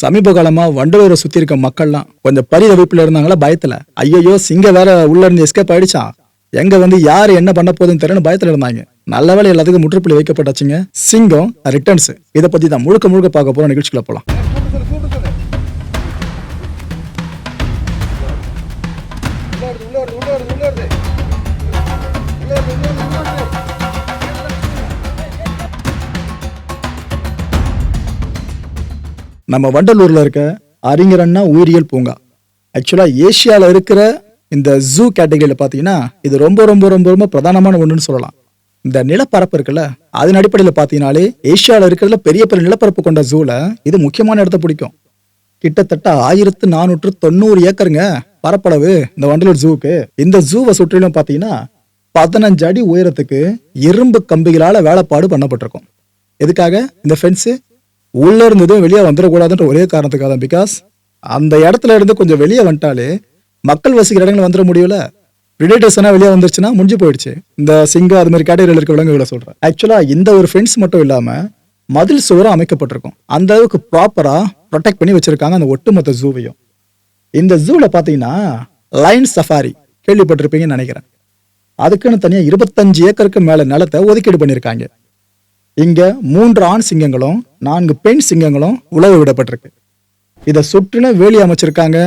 சமீப காலமா வண்டலூரை சுத்தி இருக்க மக்கள்லாம் கொஞ்சம் பரிதவிப்புல இருந்தாங்களா? பயத்துல. ஐயோ சிங்க வேற உள்ள இருந்து எஸ்கேப் ஆயிடுச்சான் எங்க வந்து யாரு என்ன பண்ண போகுதுன்னு தெரியல பயத்துல இருந்தாங்க. நல்ல வேலை எல்லாத்துக்கும் முற்றுப்புள்ளி வைக்கப்பட்டாச்சுங்க. சிங்கம் ரிட்டர்ன்ஸ் இதை பத்தி தான் முழுக்க முழுக்க பார்க்க போறோம் நிகழ்ச்சிக்குள்ள போலாம். நம்ம வண்டலூரில் இருக்க அறிஞர் அண்ணா உயிரியல் பூங்கா. ஆக்சுவலாக ஏஷியாவில் இருக்கிற இந்த ஜூ கேட்டகரியில் பார்த்தீங்கன்னா இது ரொம்ப ரொம்ப ரொம்ப ரொம்ப பிரதானமான ஒன்றுன்னு சொல்லலாம். இந்த நிலப்பரப்பு இருக்குல்ல அதன் அடிப்படையில் பார்த்தீங்கனாலே ஏசியாவில் இருக்கிறதுல பெரிய பெரிய நிலப்பரப்பு கொண்ட ஜூவில் இது முக்கியமான இடத்த பிடிக்கும். கிட்டத்தட்ட ஆயிரத்து நானூற்று தொண்ணூறு ஏக்கருங்க பரப்பளவு இந்த வண்டலூர் ஜூவுக்கு இந்த ஜூவை சுற்றிலும் பார்த்தீங்கன்னா பதினஞ்சு அடி உயரத்துக்கு இரும்பு கம்பிகளால் வேலைப்பாடு பண்ணப்பட்டிருக்கும். எதுக்காக? இந்த ஃபென்ஸு உள்ள இருந்ததும் வெளியே வந்துடக்கூடாதுன்ற ஒரே காரணத்துக்காக தான். பிகாஸ் அந்த இடத்துல இருந்து கொஞ்சம் வெளியே வந்துட்டாலே மக்கள் வசிக்கிற இடங்கள் வந்துட முடியல. ரிலேட்டிவ்ஸ்னா வெளியே வந்துருச்சுன்னா முடிஞ்சு போயிடுச்சு. இந்த சிங்கம் அது மாதிரி கேட்டகரியில் இருக்க விலங்குகளை சொல்கிறேன் ஆக்சுவலாக இந்த ஒரு ஃப்ரெண்ட்ஸ் மட்டும் இல்லாமல் மதில் சுவரம் அமைக்கப்பட்டிருக்கும். அந்த அளவுக்கு ப்ராப்பராக ப்ரொடெக்ட் பண்ணி வச்சிருக்காங்க அந்த ஒட்டுமொத்த ஜூவையும் இந்த ஜூவில் பார்த்தீங்கன்னா லைன் சஃபாரி கேள்விப்பட்டிருப்பீங்கன்னு நினைக்கிறேன். அதுக்குன்னு தனியாக இருபத்தஞ்சு ஏக்கருக்கு மேலே நிலத்தை ஒதுக்கீடு பண்ணியிருக்காங்க. இங்கே மூன்று ஆண் சிங்கங்களும் நான்கு பெண் சிங்கங்களும் உழவு விடப்பட்டிருக்கு. இதை சுற்றின வேலி அமைச்சிருக்காங்க.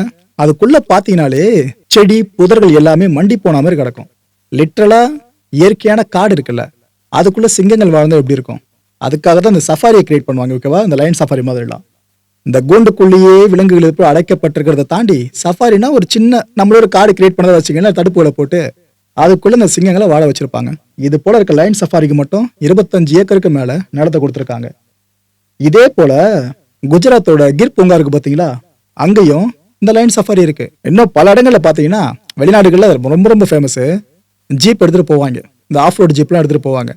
அதுக்குள்ள பாத்தீங்கனாலே செடி புதர்கள் எல்லாமே மண்டி போன மாதிரி கிடக்கும். லிட்ரலா இயற்கையான காடு இருக்குல்ல அதுக்குள்ள சிங்கங்கள் வாழ்ந்தா எப்படி இருக்கும்? அதுக்காக தான் இந்த சஃபாரியை கிரியேட் பண்ணுவாங்க ஓகேவா இந்த லைன் சஃபாரி மாதிரிலாம். இந்த கூண்டுக்குள்ளேயே விலங்குகள் இப்போ அடைக்கப்பட்டிருக்கிறத தாண்டி சஃபாரினா ஒரு சின்ன நம்மளோட காடு கிரியேட் பண்ணதை வச்சிங்கன்னா தடுப்புகளை போட்டு அதுக்குள்ள இந்த சிங்கங்களை வாழ வச்சிருப்பாங்க. இது போல இருக்க லைன் சஃபாரிக்கு மட்டும் இருபத்தஞ்சு ஏக்கருக்கு மேல நடத்த கொடுத்துருக்காங்க. இதே போல குஜராத்தோட கிர் பூங்கா இருக்கு பாத்தீங்களா? அங்கேயும் இந்த லைன் சஃபாரி இருக்கு. இன்னும் பல இடங்கள்ல பாத்தீங்கன்னா வெளிநாடுகள்ல ரொம்ப ரொம்ப ஃபேமஸ் ஜீப் எடுத்துட்டு போவாங்க. இந்த ஆஃப் ரோடு ஜீப்லாம் எடுத்துட்டு போவாங்க.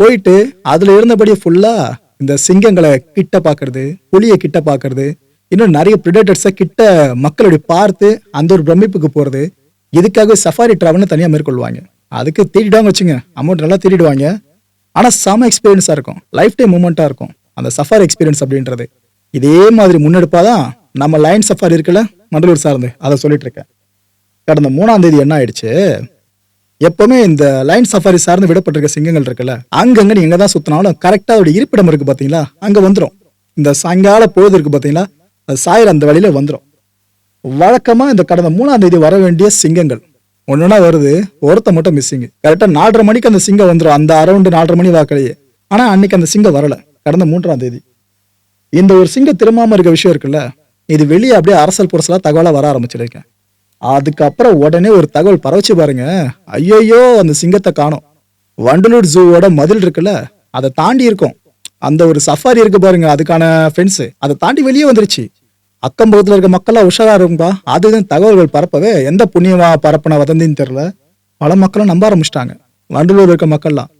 போயிட்டு அதுல இருந்தபடியே ஃபுல்லா இந்த சிங்கங்களை கிட்ட பாக்குறது புலியை கிட்ட பாக்குறது இன்னும் நிறைய ப்ரிடேட்டர்ஸை கிட்ட மக்களுடைய பார்த்து அந்த ஒரு பிரமிப்புக்கு போறது இதுக்காக சஃபாரி டிராவல்னு தனியாக மேற்கொள்வாங்க. அதுக்கு தேடிடுவாங்க வச்சுங்க. அமௌண்ட் நல்லா தேடிடுவாங்க. ஆனால் செம எக்ஸ்பீரியன்ஸாக இருக்கும். லைஃப் டைம் மூமெண்ட்டாக இருக்கும். அந்த சஃபாரி எக்ஸ்பீரியன்ஸ் அப்படின்றது. இதே மாதிரி முன்னெடுப்பாதான் நம்ம லைன் சஃபாரி இருக்குல்ல மண்டலூர் சார்ந்து அதை சொல்லிட்டு இருக்கேன் கடந்த மூணாம் தேதி என்ன ஆயிடுச்சு? எப்பவுமே இந்த லைன் சஃபாரி சார்ந்து விடப்பட்டிருக்க சிங்கங்கள் இருக்குல்ல அங்கங்க நீங்க எங்க தான் சுத்தினாலும் கரெக்டா அவருடைய இருப்பிடம் இருக்கு பாத்தீங்களா? அங்க வந்துடும் இந்த சாயங்கால பொழுது இருக்கு பாத்தீங்களா? அது சாயர் அந்த வழியில வந்துடும் வழக்கமா இந்த கடந்த மூணாம் தேதி வர வேண்டிய சிங்கங்கள் ஒண்ணுனா வருது ஒருத்த மட்டும் மிஸ்ஸிங் கரெக்டா நாலரை மணிக்கு அந்த சிங்கம் வந்துடும் அந்த அரௌண்டு நாலரை மணி வாக்கிலேயே. ஆனா அன்னைக்கு அந்த சிங்கம் வரல. கடந்த மூன்றாம் தேதி. இந்த ஒரு சிங்கம் திரும்பாம இருக்க விஷயம் இருக்குல்ல இது வெளியே அப்படியே அரசல் புரசலாக தகவலாக வர ஆரம்பிச்சிருக்கேன் அதுக்கப்புறம் உடனே ஒரு தகவல் பரவச்சு பாருங்க. ஐயோ அந்த சிங்கத்தை காணும். வண்டலூர் ஜூவோட மதில் இருக்குல்ல அதை தாண்டி இருக்கும். அந்த ஒரு சஃபாரி இருக்கு பாருங்க அதுக்கான ஃப்ரெண்ட்ஸு அதை தாண்டி வெளியே வந்துருச்சு. அக்கம் பக்கத்துல இருக்க மக்கள்லாம் உஷாராக இருக்கும்பா. அதுதான் தகவல்கள் பரப்பவே எந்த புண்ணியமா பரப்பின வதந்தின்னு தெரில பல மக்களும் நம்ப ஆரம்பிச்சிட்டாங்க. வண்டலூர் இருக்க மக்கள்லாம்.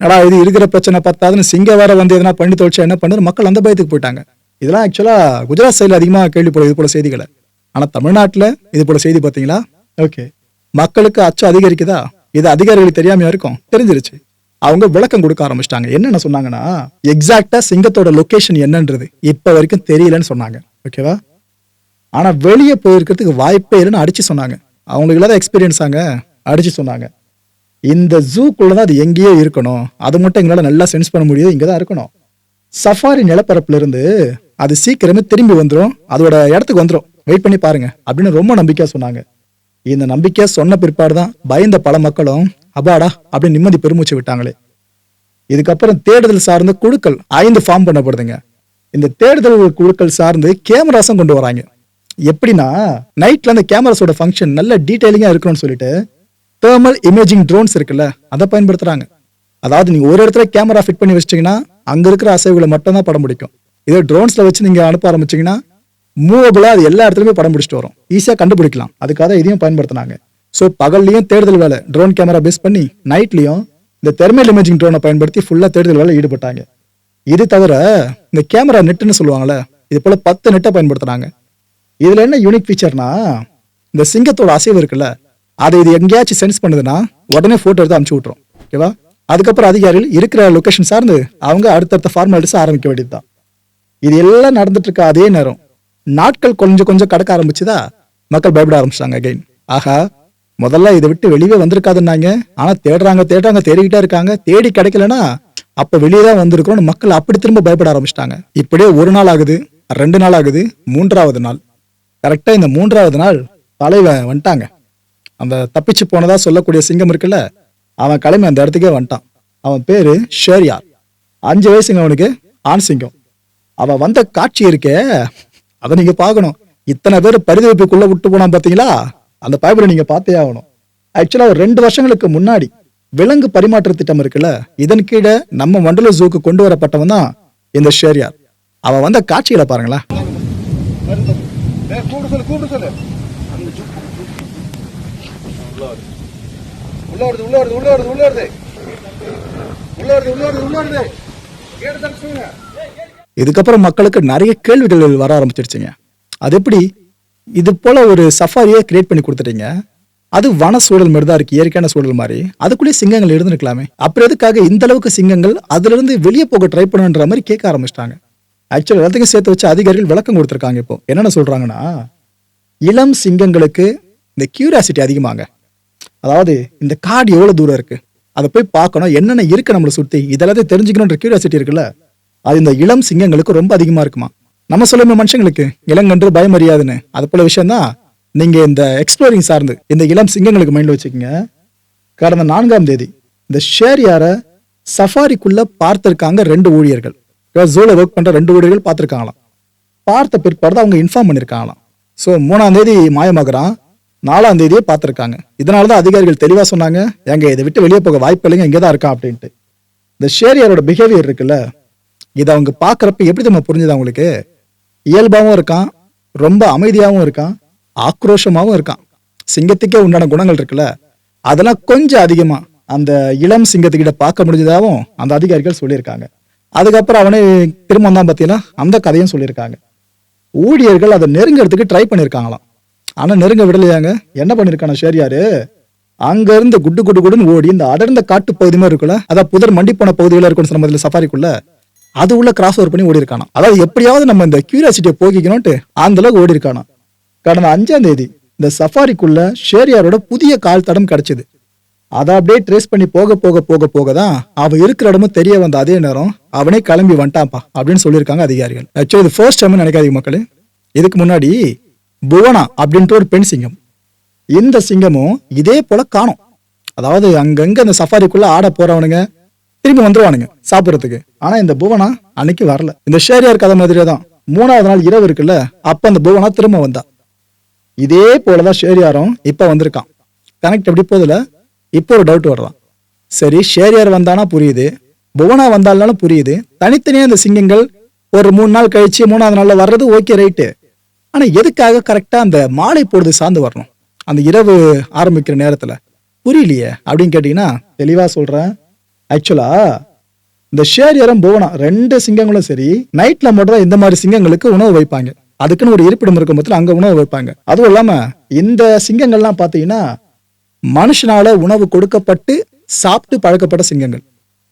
நடா இது இருக்கிற பிரச்சனை பார்த்தாதுன்னு சிங்க வேற வந்து எதனா பண்ணி தொலைச்சா என்ன பண்ணுது மக்கள் அந்த பயத்துக்கு போயிட்டாங்க. இதெல்லாம் ஆக்சுவலா குஜராத் சைடில் அதிகமாக கேள்விப்படும் இது போல செய்திகளை. ஆனா தமிழ்நாட்டில் இது போல செய்தி பார்த்தீங்களா? ஓகே மக்களுக்கு அச்சம் அதிகரிக்குதா? இது அதிகாரிகளுக்கு தெரியாமையா இருக்கும்? தெரிஞ்சிருச்சு. அவங்க விளக்கம் கொடுக்க ஆரம்பிச்சிட்டாங்க. என்னென்ன சொன்னாங்கன்னா எக்ஸாக்டா சிங்கத்தோட லொக்கேஷன் என்னன்றது இப்ப வரைக்கும் தெரியலன்னு சொன்னாங்க. ஓகேவா ஆனா வெளியே போயிருக்கிறதுக்கு வாய்ப்பே இல்லைன்னு அடிச்சு சொன்னாங்க. அவங்களுக்கு இல்லாத எக்ஸ்பீரியன்ஸ் ஆங்க. அடிச்சு சொன்னாங்க. இந்த ஜூக்குள்ள தான் அது எங்கேயோ இருக்கணும். அது மட்டும் எங்களால் நல்லா சென்ஸ் பண்ண முடியுது இங்கே தான் இருக்கணும். சஃபாரி நிலப்பரப்புலேருந்து அது சீக்கிரமே திரும்பி வந்துடும் அதோட இடத்துக்கு வந்துடும் வெயிட் பண்ணி பாருங்க அப்படின்னு ரொம்ப நம்பிக்கையாக சொன்னாங்க. இந்த நம்பிக்கையாக சொன்ன பிற்பாடு தான் பயந்த பல மக்களும் அபாடா அப்படின்னு நிம்மதி பெருமூச்சு விட்டாங்களே. இதுக்கப்புறம் தேடுதல் சார்ந்த குழுக்கள் ஐந்து ஃபார்ம் பண்ணப்படுதுங்க. இந்த தேடுதல் குழுக்கள் சார்ந்து கேமராஸும் கொண்டு வராங்க. எப்படின்னா நைட்ல அந்த கேமராஸோட ஃபங்க்ஷன் நல்ல டீட்டெயிலிங்காக இருக்கணும்னு சொல்லிட்டு தேர்மல் இமேஜிங் ட்ரோன்ஸ் இருக்குல்ல அதை பயன்படுத்துறாங்க. அதாவது நீங்க ஒரு இடத்துல கேமரா ஃபிட் பண்ணி வச்சிட்டீங்கன்னா அங்க இருக்கிற அசைவுகளை மட்டும் தான் படம் பிடிக்கும். இதே ட்ரோன்ஸ்ல வச்சு நீங்க அனுப்ப ஆரம்பிச்சீங்கன்னா மூவபிளா அது எல்லா இடத்துலயுமே படம் பிடிச்சிட்டு வரும். ஈஸியா கண்டுபிடிக்கலாம். அதுக்காக இதையும் பயன்படுத்தினாங்க. ஸோ பகல்லையும் தேடுதல் வேலை. ட்ரோன் கேமரா பேஸ் பண்ணி நைட்லையும் இந்த தெர்மல் இமேஜிங் ட்ரோனை பயன்படுத்தி ஃபுல்லாக தேடுதல் வேலை ஈடுபட்டாங்க. இது தவிர இந்த கேமரா நெட்டுன்னு சொல்லுவாங்கள்ல இது போல் பத்து நெட்டை பயன்படுத்துகிறாங்க இதில் என்ன யூனிக் ஃபீச்சர்னா இந்த சிங்கத்தோட அசைவு இருக்குல்ல அதை இது எங்கேயாச்சும் சென்ஸ் பண்ணுதுன்னா உடனே ஃபோட்டோ எடுத்து அமுச்சு விட்டுரும். ஓகேவா அதுக்கப்புறம் அதிகாரிகள் இருக்கிற லொக்கேஷன் சார்ந்து அவங்க அடுத்தடுத்த ஃபார்மாலிட்டிஸ் ஆரம்பிக்க வேண்டியதுதான். இது எல்லாம் நடந்துட்டு இருக்க அதே நேரம் நாட்கள் கொஞ்சம் கொஞ்சம் கடக்க ஆரம்பிச்சுதா மக்கள் பயப்பட ஆரம்பிச்சிட்டாங்க அகைன் ஆகா முதல்ல இதை விட்டு வெளியே வந்திருக்காதுன்னாங்க. ஆனால் தேடுறாங்க தேடுறாங்க தேடிக்கிட்டே இருக்காங்க. தேடி கிடைக்கலனா அப்போ வெளியே தான் வந்திருக்கிறோம் மக்கள் அப்படி திரும்ப பயப்பட ஆரம்பிச்சிட்டாங்க. இப்படியே ஒரு நாள் ஆகுது ரெண்டு நாள் ஆகுது மூன்றாவது நாள். கரெக்டாக இந்த மூன்றாவது நாள் தலைவன் வந்துட்டாங்க. அந்த தப்பிச்சு போனதா சொல்லக்கூடிய சிங்கம் இருக்குல்ல அவன் கிளம்பி அந்த இடத்துக்கே வந்துட்டான். அவன் பேரு ஷேரியார். அஞ்சு வயசுங்க அவனுக்கு ஆண் சிங்கம். அவன் வந்த காட்சி இருக்கே அதை நீங்க பார்க்கணும். இத்தனை பேர் பரிதவிப்புக்குள்ள விட்டு போனான் பாத்தீங்களா அந்த பயபரை நீங்க பார்த்தே ஆகணும். ஆக்சுவலா ஒரு ரெண்டு வருஷங்களுக்கு முன்னாடி விலங்கு பரிமாற்ற திட்டம் இருக்குல்ல இதன் கீழே நம்ம மண்டல ஜூக்கு கொண்டு வரப்பட்டவன் தான் இந்த ஷேரியார். அவன் வந்த காட்சிகளை பாருங்களேன். கூப்பிடு சொல்லு கூப்பிடு சொல்லு. உள்ள வருது உள்ள வருது உள்ள வருது உள்ள வருது உள்ள வருது உள்ள வருது உள்ள வருது கேட்டு இதுக்கப்புறம் மக்களுக்கு நிறைய கேள்விகள் வர ஆரம்பிச்சிருச்சுங்க. அது எப்படி? இது போல ஒரு சஃபாரியை கிரியேட் பண்ணி கொடுத்துட்டீங்க. அது வன சூழல் மாதிரி தான் இருக்கு இயற்கையான சூழல் மாதிரி. அதுக்குள்ளேயே சிங்கங்கள் இருந்துருக்கலாமே. அப்புறம் எதுக்காக இந்த அளவுக்கு சிங்கங்கள் அதுலேருந்து வெளியே போக ட்ரை பண்ணுன்ற மாதிரி கேட்க ஆரம்பிச்சிட்டாங்க. ஆக்சுவலி எல்லாத்தையும் சேர்த்து வச்சு அதிகாரிகள் விளக்கம் கொடுத்துருக்காங்க இப்போ. என்னென்ன சொல்கிறாங்கன்னா இளம் சிங்கங்களுக்கு இந்த கியூரியாசிட்டி அதிகமாங்க. அதாவது இந்த காடு எவ்வளவு தூரம் இருக்கு? அதை போய் பார்க்கணும். என்னென்ன இருக்கு நம்மளை சுத்தி? இதெல்லாத்தையும் தெரிஞ்சுக்கணுன்ற கியூரியாசிட்டி இருக்குல்ல? அது இந்த இளம் சிங்கங்களுக்கு ரொம்ப அதிகமா இருக்குமா? நம்ம சொல்லுமே மனுஷங்களுக்கு இளங்கன்று பயம் அறியாதுன்னு அது போல விஷயம் தான் நீங்க இந்த எக்ஸ்ப்ளோரிங் சார்ந்து இந்த இளம் சிங்கங்களுக்கு மைண்ட்ல வச்சுக்கோங்க. கடந்த நான்காம் தேதி இந்த ஷேரியார சஃபாரிக்குள்ள பார்த்திருக்காங்க ரெண்டு ஊழியர்கள். ஜூல ஒர்க் பண்ற ரெண்டு ஊழியர்கள் பார்த்திருக்காங்களாம். பார்த்த பிற்பாடு தான் அவங்க இன்ஃபார்ம் பண்ணியிருக்காங்களாம் ஸோ மூணாம் தேதி மாயமாகறான். நாலாம் தேதியே பார்த்துருக்காங்க. இதனால தான் அதிகாரிகள் தெளிவாக சொன்னாங்க எங்க இதை விட்டு வெளியே போக வாய்ப்பு இல்லைங்க இங்கே தான் இருக்கான் அப்படின்ட்டு. இந்த ஷேரியாரோட பிஹேவியர் இருக்குல்ல இதை அவங்க பார்க்குறப்ப எப்படி நம்ம புரிஞ்சுது அவங்களுக்கு இயல்பாகவும் இருக்கான் ரொம்ப அமைதியாகவும் இருக்கான் ஆக்ரோஷமாகவும் இருக்கான். சிங்கத்துக்கே உண்டான குணங்கள் இருக்குல்ல அதெல்லாம் கொஞ்சம் அதிகமாக அந்த இளம் சிங்கத்துக்கிட்ட பார்க்க முடிஞ்சதாகவும் அந்த அதிகாரிகள் சொல்லியிருக்காங்க. அதுக்கப்புறம் அவனே திரும்ப தான் பார்த்தீங்கன்னா அந்த கதையும் சொல்லியிருக்காங்க. ஊழியர்கள் அதை நெருங்கிறதுக்கு ட்ரை பண்ணியிருக்காங்களாம். ஆனால் நெருங்க விடலையாங்க. என்ன பண்ணிருக்கான ஷேரியாரு? அங்கிருந்து குட்டு குட்டு குடுன்னு ஓடி இந்த அடர்ந்த காட்டு பகுதி மாதிரி இருக்குல்ல அதான் புதர் மண்டி போன பகுதியில் இருக்கும் சொன்ன மாதிரி சஃபாரிக்குள்ள அது உள்ள கிராஸ் ஓவர் பண்ணி ஓடி இருக்கானா அதாவது எப்படியாவது நம்ம இந்த கியூரியாசிட்டியை போக்கிக்கணும்ட்டு அந்த அளவுக்கு ஓடி இருக்கானா கடந்த அஞ்சாம் தேதி இந்த சஃபாரிக்குள்ள ஷேரியாரோட புதிய கால் தடம் கிடைச்சது. அதை அப்படியே ட்ரேஸ் பண்ணி போக போக போக போக தான் அவன் இருக்கிற இடமும் தெரிய வந்த அதே நேரம் அவனே கிளம்பி வந்துட்டான்ப்பா அப்படின்னு சொல்லியிருக்காங்க அதிகாரிகள். ஆக்சுவலி இது ஃபர்ஸ்ட் டைம் நினைக்காதீங்க மக்களே. இதுக்கு முன்னாடி புவனா அப்படின்ற ஒரு பெண் சிங்கம். இந்த சிங்கமும் இதே போல காணும். அதாவது அங்கங்க அந்த சஃபாரிக்குள்ள ஆட போறவனுங்க திரும்பி வந்துருவானுங்க சாப்பிட்றதுக்கு. ஆனா இந்த புவனா அன்னைக்கு வரல. இந்த ஷேரியார் கதை மாதிரியே தான். மூணாவது நாள் இரவு இருக்குல்ல அப்ப அந்த புவனா திரும்ப வந்தா. இதே போலதான் ஷேரியாரும் இப்ப வந்திருக்கான். கனெக்ட் எப்படி போதில்ல இப்போ ஒரு டவுட் வர்றான் சரி ஷேரியார் வந்தானா புரியுது. புவனா வந்தாலும் புரியுது. தனித்தனியா இந்த சிங்கங்கள் ஒரு மூணு நாள் கழிச்சு மூணாவது நாள்ல வர்றது ஓகே ரைட்டு ஆனால் எதுக்காக கரெக்டாக அந்த மாலை பொழுது சார்ந்து வரணும்? அந்த இரவு ஆரம்பிக்கிற நேரத்தில். புரியலையே? அப்படின்னு கேட்டிங்கன்னா தெளிவாக சொல்கிறேன் ஆக்சுவலாக இந்த ஷேரியாரும் புவனா ரெண்டு சிங்கங்களும் சரி நைட்டில் மட்டும் தான் இந்த மாதிரி சிங்கங்களுக்கு உணவு வைப்பாங்க. அதுக்குன்னு ஒரு இருப்பிடம் இருக்கும் பட்சத்தில் அங்கே உணவு வைப்பாங்க. அதுவும் இல்லாமல் இந்த சிங்கங்கள்லாம் பார்த்தீங்கன்னா மனுஷனால உணவு கொடுக்கப்பட்டு சாப்பிட்டு பழக்கப்பட்ட சிங்கங்கள்.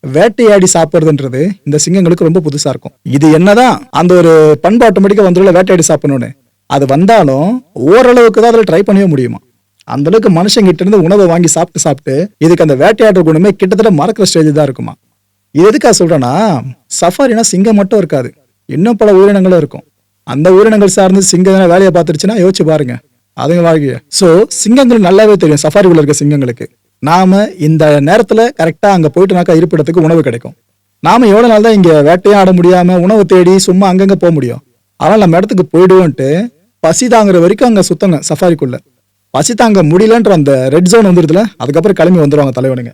வேட்டையாடி சாப்பிட்றதுன்றது இந்த சிங்கங்களுக்கு ரொம்ப புதுசா இருக்கும். இது என்னதான் அந்த ஒரு பண்பு ஆட்டோமேட்டிக்கா வந்துள்ள வேட்டையாடி சாப்பிடணும்னு. அது வந்தாலும் ஓரளவுக்கு தான் அதில் ட்ரை பண்ணவே முடியுமா? அந்த அளவுக்கு மனுஷங்கிட்ட இருந்து உணவை வாங்கி சாப்பிட்டு சாப்பிட்டு இதுக்கு அந்த வேட்டையாடுற குணமே கிட்டத்தட்ட மறக்கிற ஸ்டேஜ் தான் இருக்குமா? இது எதுக்காக சொல்றேன்னா சஃபாரினா சிங்கம் மட்டும் இருக்காது. இன்னும் பல உயிரினங்களும் இருக்கும். அந்த உயிரினங்கள் சார்ந்து சிங்கம் வேலையை பார்த்துருச்சுன்னா யோசிச்சு பாருங்க. அதுங்க வாழ்க்கைய. ஸோ சிங்கங்கள் நல்லாவே தெரியும். சஃபாரிக்குள்ள இருக்க சிங்கங்களுக்கு. நாம இந்த நேரத்துல கரெக்டா அங்க போயிட்டுனாக்கா இருப்பிடத்துக்கு உணவு கிடைக்கும். நாம எவ்வளவு நாள் தான் இங்க வேட்டையாட ஆட முடியாம உணவு தேடி சும்மா அங்கங்க போக முடியும். அதனால நம்ம இடத்துக்கு போயிடுவோன்ட்டு பசி தாங்குற வரைக்கும் அங்க சுத்தங்க சஃபாரிக்குள்ள. பசி தாங்க முடியலன்ற அந்த ரெட் ஜோன் வந்துருதுல அதுக்கப்புறம் கிளம்பி வந்துடுவாங்க தலைவனுங்க.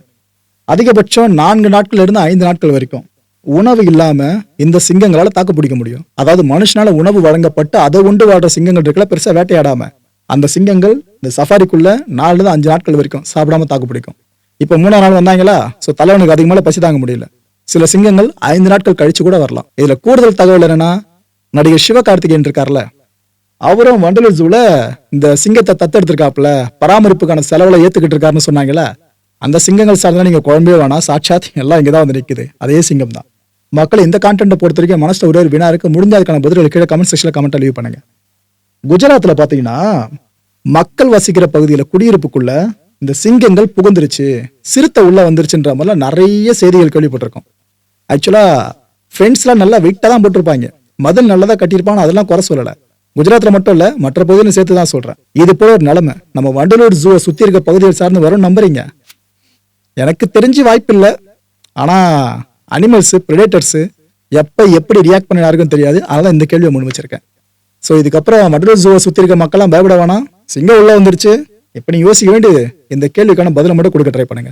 அதிகபட்சம் நான்கு நாட்கள் இருந்து ஐந்து நாட்கள் வரைக்கும் உணவு இல்லாம இந்த சிங்கங்களால தாக்கு பிடிக்க முடியும். அதாவது மனுஷனால உணவு வழங்கப்பட்டு அதை உண்டு வாழ்ற சிங்கங்கள் இருக்குல்ல பெருசா வேட்டையாடாம. அந்த சிங்கங்கள் இந்த சஃபாரிக்குள்ள நாலுல அஞ்சு நாட்கள் வரைக்கும் சாப்பிடாம தாக்கு பிடிக்கும். இப்போ மூணாம் நாள் வந்தாங்களா? ஸோ தலைவனுக்கு அதிகமாக பசி தாங்க முடியல. சில சிங்கங்கள் ஐந்து நாட்கள் கழிச்சு கூட வரலாம். இதுல கூடுதல் தகவல் என்னன்னா நடிகர் சிவகார்த்திகேயன் இருக்கார்ல அவரும் வண்டலூர் ஜூல இந்த சிங்கத்தை தத்தெடுத்திருக்காப்புல பராமரிப்புக்கான செலவுல ஏத்துக்கிட்டு இருக்காருன்னு சொன்னாங்களே அந்த சிங்கங்கள் சார்ந்தா நீங்க குழம்பே வேணாம் சாட்சாத் எல்லாம் இங்கதான் வந்து நிக்குது. அதே சிங்கம் தான் மக்கள் இந்த கான்டென்ட்டை பொறுத்த வரைக்கும் மனசுல ஒரே ஒரு வினா இருக்கு முடிஞ்ச அதுக்கான கீழே கமெண்ட் செக்ஷன்ல கமெண்ட் லீவ் பண்ணுங்க. குஜராத்ல பாத்தீங்கன்னா மக்கள் வசிக்கிற பகுதியில குடியிருப்புக்குள்ள இந்த சிங்கங்கள் புகுந்துருச்சு சிறுத்தை உள்ள வந்துருச்சுன்ற மாதிரிலாம் நிறைய செய்திகள் கேள்விப்பட்டிருக்கோம். ஆக்சுவலா ஃப்ரெண்ட்ஸ்லாம் நல்லா வெயிட்டாக தான் போட்டிருப்பாங்க. மதில் நல்லதா கட்டியிருப்பாங்க அதெல்லாம் குறை சொல்லலை. குஜராத்தில் மட்டும் இல்லை மற்ற பகுதியிலும் சேர்த்து தான் சொல்கிறேன் இது போல ஒரு நிலைமை. நம்ம வண்டலூர் ஜூவை சுற்றி இருக்க பகுதிகள் சார்ந்து வரும் நம்புறீங்க. எனக்கு தெரிஞ்சு வாய்ப்பு இல்லை. ஆனால் அனிமல்ஸு ப்ரிடேட்டர்ஸு எப்போ எப்படி ரியாக்ட் பண்ண யாருக்கும் தெரியாது. அதனால் இந்த கேள்வியை முன் வச்சிருக்கேன். ஸோ இதுக்கப்புறம் மண்டல ஜூவை சுற்றி இருக்க மக்கள்லாம் பயப்பட வேணாம். சிங்கம் உள்ளே வந்துருச்சு. இப்போ நீ யோசிக்க வேண்டியது இந்த கேள்விக்கான பதிலை மட்டும் கொடுக்க ட்ரை பண்ணுங்க.